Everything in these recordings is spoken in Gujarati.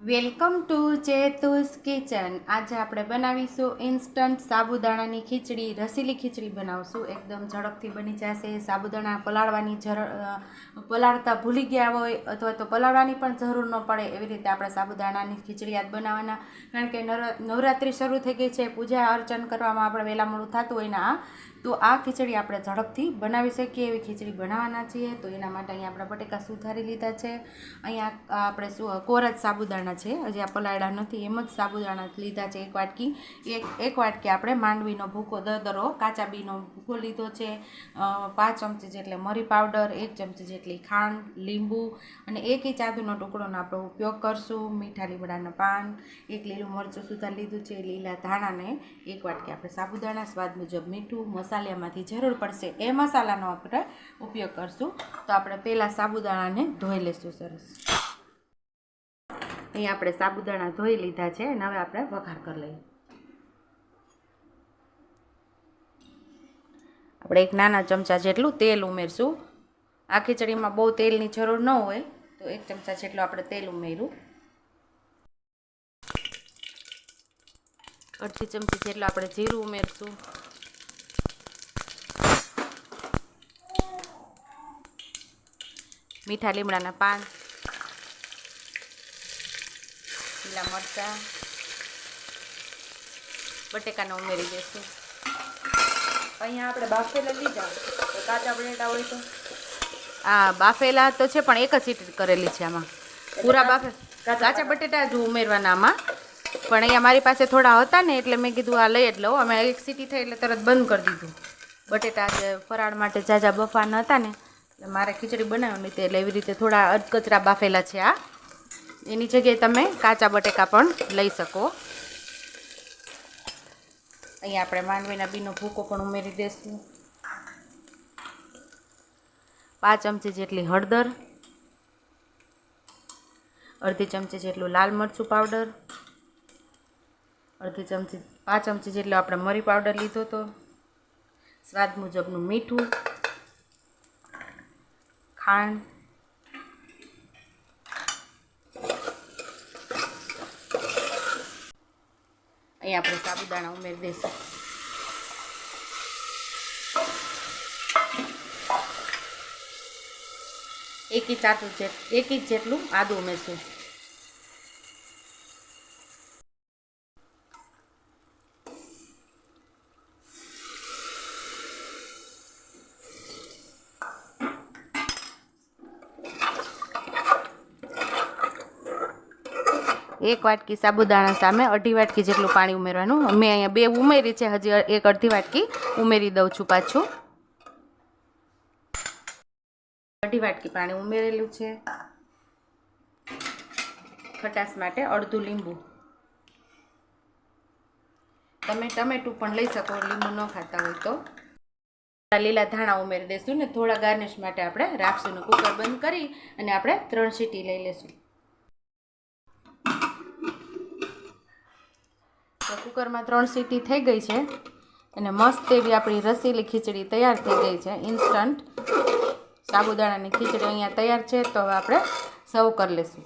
Welcome to ચેતુસ kitchen. આજે આપણે બનાવીશું ઇન્સ્ટન્ટ સાબુદાણાની ખીચડી. રસીલી ખીચડી બનાવશું. એકદમ ઝડપથી બની જશે. સાબુદાણા પલાળવાની જર પલાળતા ભૂલી ગયા હોય અથવા તો પલાળવાની પણ જરૂર ન પડે એવી રીતે આપણે સાબુદાણાની ખીચડી આજ બનાવવાના. કારણ કે નવરાત્રિ શરૂ થઈ ગઈ છે. પૂજા અર્ચન કરવામાં આપણે વહેલા મોડું થતું હોય ને આ તો આ ખીચડી આપણે ઝડપથી બનાવી શકીએ એવી ખીચડી બનાવવાના છીએ. તો એના માટે અહીંયા આપણે બટેકા સુધારી લીધા છે. અહીંયા આપણે શું કોરજ સાબુદાણા છે. હજી આ પલાળ્યા નથી, એમ જ સાબુદાણા લીધા છે એક વાટકી. એક એક વાટકી આપણે માંડવીનો ભૂકો, દરદરો, કાચા બીનો ભૂકો લીધો છે. પાંચ ચમચી જેટલે મરી પાવડર, એક ચમચી જેટલી ખાંડ, લીંબુ અને એક ઇંચ આદુનો ટુકડોનો આપણે ઉપયોગ કરશું. મીઠા લીમડાના પાન, એક લીલું મરચું સુધારી લીધું છે, લીલા ધાણાને એક વાટકી આપણે સાબુદાણા, સ્વાદ મુજબ મીઠું મસાલામાંથી જરૂર પડશે એ મસાલાનો આપણે ઉપયોગ કરશું. તો આપણે પહેલાં સાબુદાણાને ધોઈ લઈશું સરસ. અહીં આપણે સાબુદાણા ધોઈ લીધા છે અને હવે આપણે વઘાર કરી લઈએ. આપણે એક નાના ચમચા જેટલું તેલ ઉમેરશું. આ ખીચડીમાં બહુ તેલની જરૂર ન હોય, તો એક ચમચા જેટલું આપણે તેલ ઉમેર્યું. અડધી ચમચી જેટલું આપણે જીરું ઉમેરશું. મીઠા લીમડાના પાન લીલા મરચાં બટેકાને ઉમેરી દઈશું અહીંયા આપણે બાફેલા લીધા તો કાચા બટેટા હોય તો આ બાફેલા તો છે પણ એક જ સીટી કરેલી છે આમાં પૂરા બાફે કાચા બટેટા જ ઉમેરવાના આમાં પણ અહીંયા મારી પાસે થોડા હતા ને એટલે મેં કીધું આ લઈ જ લઉં અમે એક સીટી થઈ એટલે તરત બંધ કરી દીધું બટેટા જે ફરાળ માટે જાજા બફાના હતા ને એટલે મારે ખીચડી બનાવવાની હતી એટલે એવી રીતે થોડા અધકચરા બાફેલા છે આ. એની જગ્યાએ તમે કાચા બટેકા પણ લઈ શકો. અહીંયા આપણે માંડવીના બીનો ભૂકો પણ ઉમેરી દઈશું પાંચ ચમચી જેટલી હળદર, અડધી ચમચી જેટલું લાલ મરચું પાવડર, અડધી ચમચી, પાંચ ચમચી જેટલો આપણે મરી પાવડર લીધો હતો સ્વાદ મુજબનું મીઠું ખાંડ અહીં આપણે સાબુદાણા ઉમેરી દઈશું એક ઇંચ આટલું જે એક ઇંચ જેટલું આદું ઉમેરશું એક વાટકી સાબુદાણા સામે, અઢી વાટકી જેટલું પાણી ઉમેરવાનું. મેં અહીંયા બે ઉમેરી છે, હજી એક અડધી વાટકી ઉમેરી દઉં છું પાછું. અઢી વાટકી પાણી ઉમેરેલું છે. ખટાશ માટે અડધું લીંબુ. તમે ટમેટું પણ લઈ શકો, લીંબુ ન ખાતા હોય તો. લીલા ધાણા ઉમેરી દઈશું ને થોડા ગાર્નિશ માટે આપણે રાખશું ને કુકર બંધ કરી અને આપણે ત્રણ સીટી લઈ લઈશું તો કુકરમાં ત્રણ સીટી થઈ ગઈ છે અને મસ્ત એવી આપણી રસીલી ખીચડી તૈયાર થઈ ગઈ છે ઇન્સ્ટન્ટ સાબુદાણાની ખીચડી અહીંયા તૈયાર છે, તો હવે આપણે સર્વ કરી લઈશું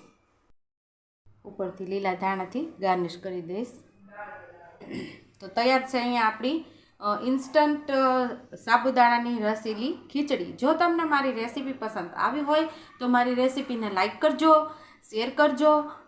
ઉપરથી લીલા ધાણાથી ગાર્નિશ કરી દઈશ. તો તૈયાર છે અહીંયા આપણી ઇન્સ્ટન્ટ સાબુદાણાની રસીલી ખીચડી. જો તમને મારી રેસીપી પસંદ આવી હોય, તો મારી રેસીપીને લાઇક કરજો, શેર કરજો